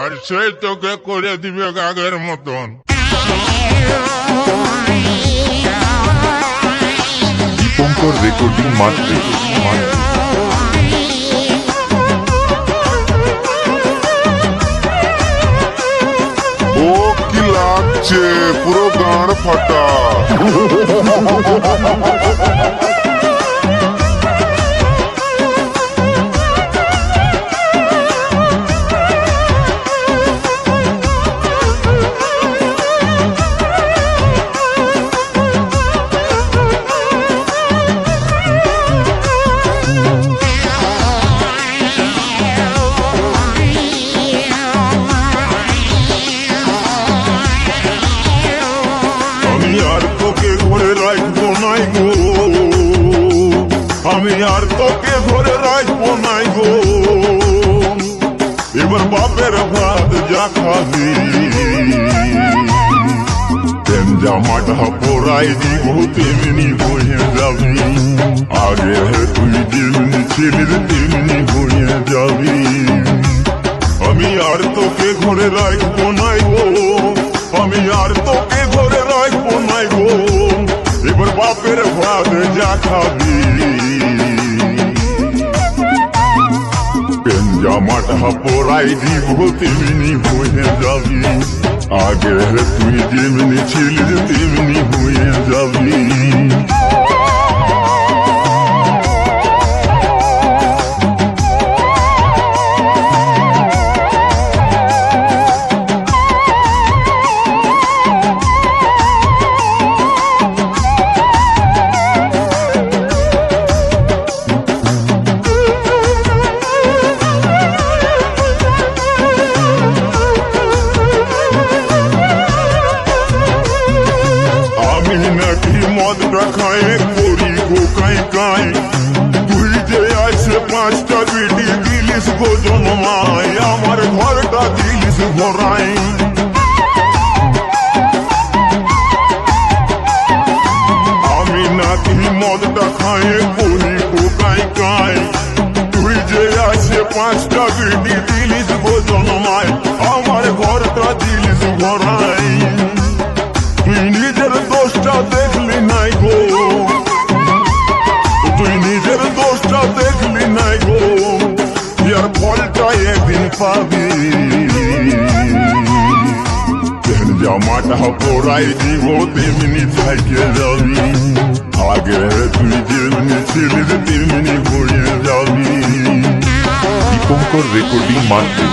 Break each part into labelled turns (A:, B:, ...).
A: আর সে তোকে করে দিবে আগের মতন।
B: দীপঙ্কর রেকর্ডিং মাত্রে
A: ও কি লাগছে? পুরো গাঁড় ফাটা। আর তোকে ঘরে রাখব নাই গো। এবার বাপের ভাত যা খাবি। জামাটা পরাই দিব, তেমনি হয়ে যাবি। আগে তুই যেমনি ছিলিস, তেমনি হয়ে যাবি। আমি আর তোকে ঘরে রাখব নাই গো। আমি আর তোকে ঘরে রাখব নাই গো। এবার বাপের ভাত যা খাবি। জামাটা পরাই দিব, তেমনি হয়ে যাবি। আগে তুই যেমনি ছিল, তেমনি হয়ে যাবি। জামাটা পরাই দিব তেমনি থাকে যাবি আগে তুই যেমনি ছিলিস তেমনি ঘুরে যাবি
B: দীপঙ্কর রেকর্ডিং মাত্রে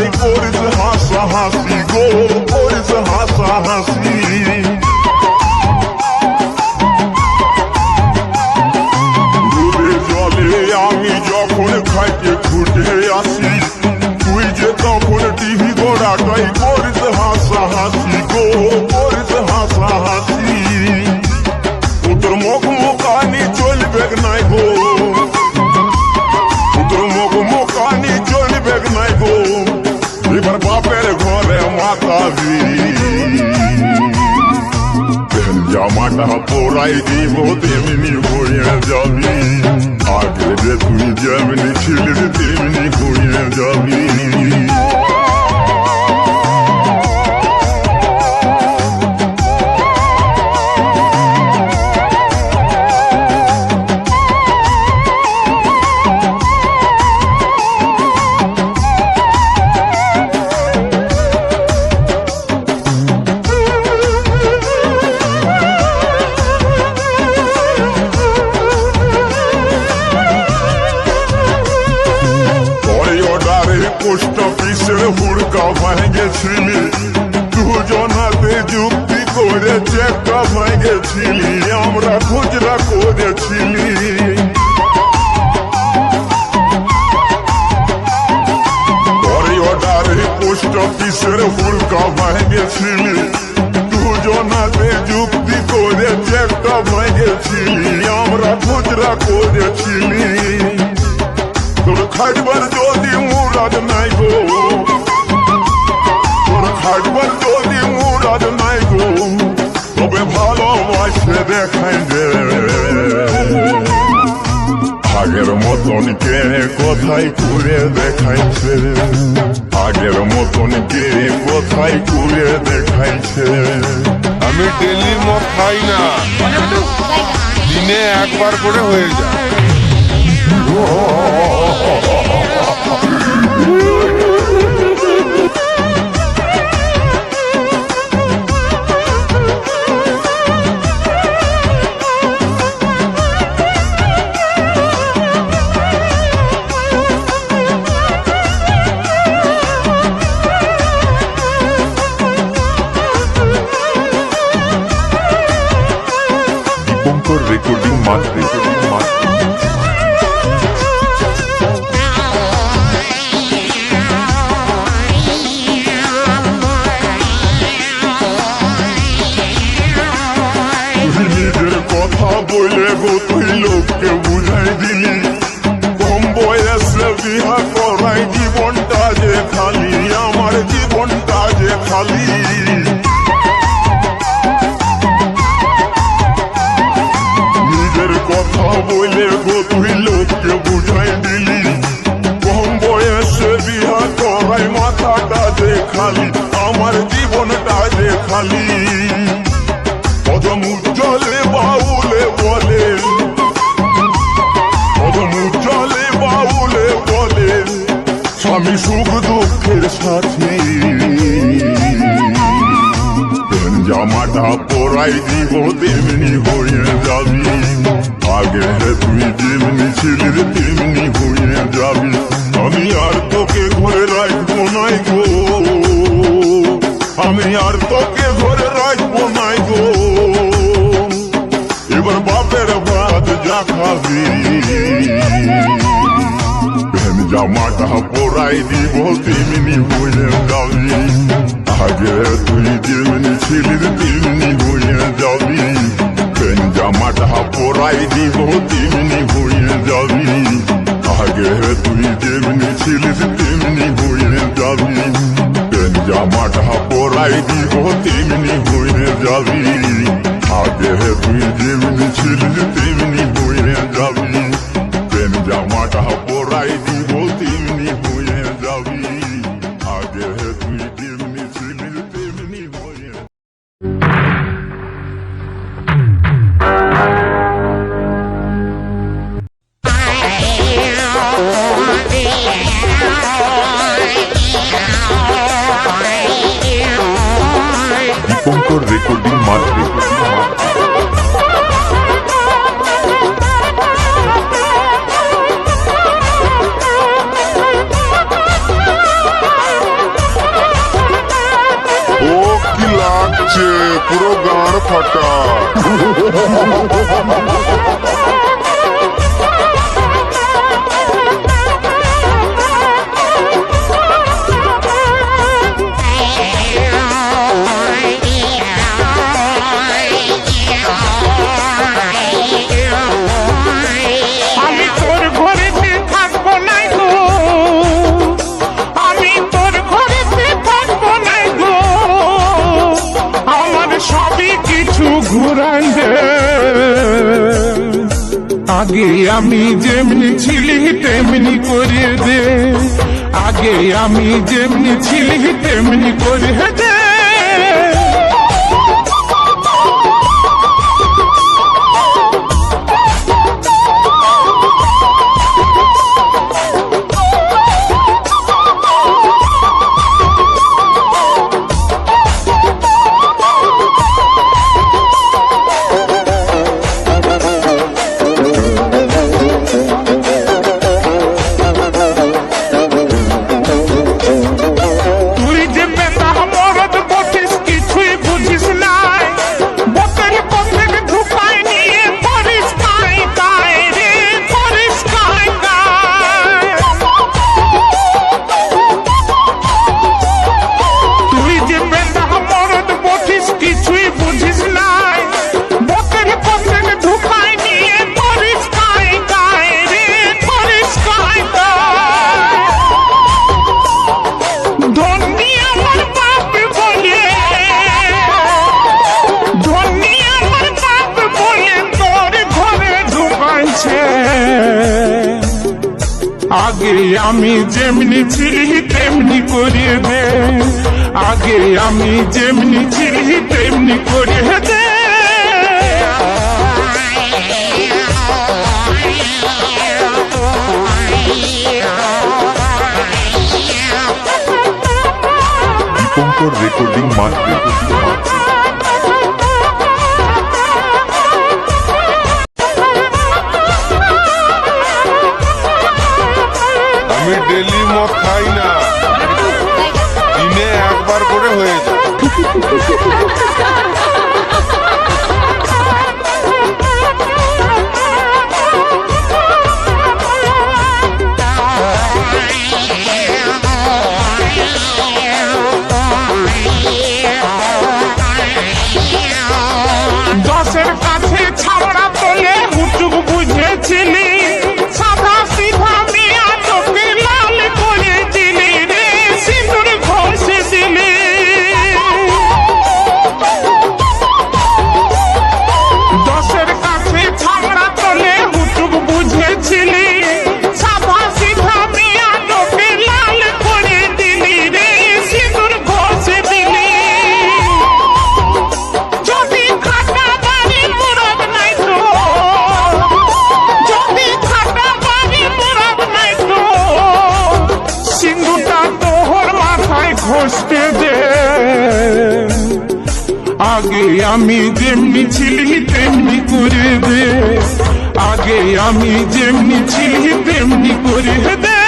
A: গোলাটাই করিস হাসা হাসি গো করিস হাসা হাসি জলে আমি যখন খাইতে ফুটে আসি তুই যে তখন টিভি গোড়াটাই করিস তেল জামাটা পরাই দিব তেমনি হয়ে যাবি আগে যে তুই যেমনি ছিলিস তেমনি হয়ে যাবি ভেঙেছিলি। দুজনাতে যুক্তি করে চেকটা ভেঙেছিলি। আমরা খুচরা করেছিলি। পোস্ট অফিসের হুড়কা ভেঙেছিলি। দুজনাতে যুক্তি করে চেকটা ভেঙেছিলি। আমরা খুচরা করেছিলি। তোর খাটবার যদি মুরাদ নাই গো তোর খাটবার যদি মুরাদ নাই গো তবে ভালোবাসে দেখাই দে আগের মতন কে কোথায় ঘুরে দেখাইছে আগের মতন কে কোথায় ঘুরে দেখাইছে
C: আমি ডেলি মদ খাই না দিনে একবার করে হয়ে যায়
B: দীপঙ্কর
A: স্বামী সুখ দুঃখের সাথে। জামাটা পরাই দিব, তেমনি হয়ে যাবি। আগে তুই যেমনি ছিলিস তেমনি হয়ে যাবি। আমি আর তোকে ঘরে রাখব নাই গো। আমি আর তোকে ঘরে রাখব নাই গো। এবার বাপের ভাত যা খাবি। জামাটা পরাই দিব, তেমনি হয়ে যাবি। আগে তুই যেমনি ছিলিস, তেমনি হয়ে যাবি। জামাটা পরাই দিব, তেমনি হয়ে যাবি। আগে তুই যেমনি ছিলিস, তেমনি হয়ে যাবি। জামাটা পরাই দিব, তেমনি হয়ে যাবি। আগে তুই যেমনি
C: লাগছে? পুরো গান ফাটা।
D: আগে আমি যেমনি ছিলি তেমনি করে দে। আগে আমি যেমনি ছিলি তেমনি করে দে। আমি যেমনি ছিলি তেমনি করে দে। আগে আমি যেমনি ছিলি তেমনি
C: করে
D: দে। আগে আমি যেমনি ছিলি তেমনি করে দে। আগে আমি যেমনি ছিলি তেমনি করে দে।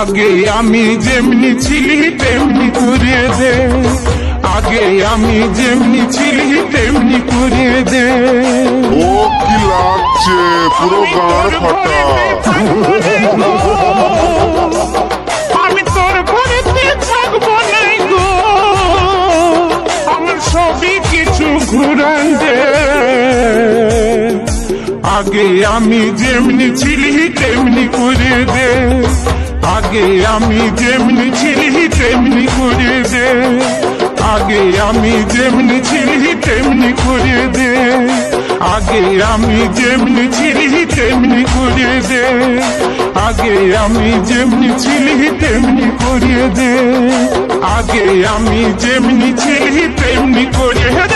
D: আগে আমি যেমনি ছিলি তেমনি করে দে। আগে আমি যেমনি ছিলি তেমনি করে দে।
C: ও কি লাগছে পুরো গাঁড় ফাটা।
D: আমি তোর ঘরেতে থাকব নাই গো। আমার সবই কিছু ঘুরান দে। আগে আমি যেমনি ছিলি তেমনি করে দে। আগে আমি যেমনি ছিলি, তেমনি করে দে। আগে আমি যেমনি ছিলি, তেমনি করে দে। আগে আমি যেমনি ছিলি, তেমনি করে দে। আগে আমি যেমনি ছিলি, তেমনি করে দে। আগে আমি যেমনি ছিলি, তেমনি করে দে।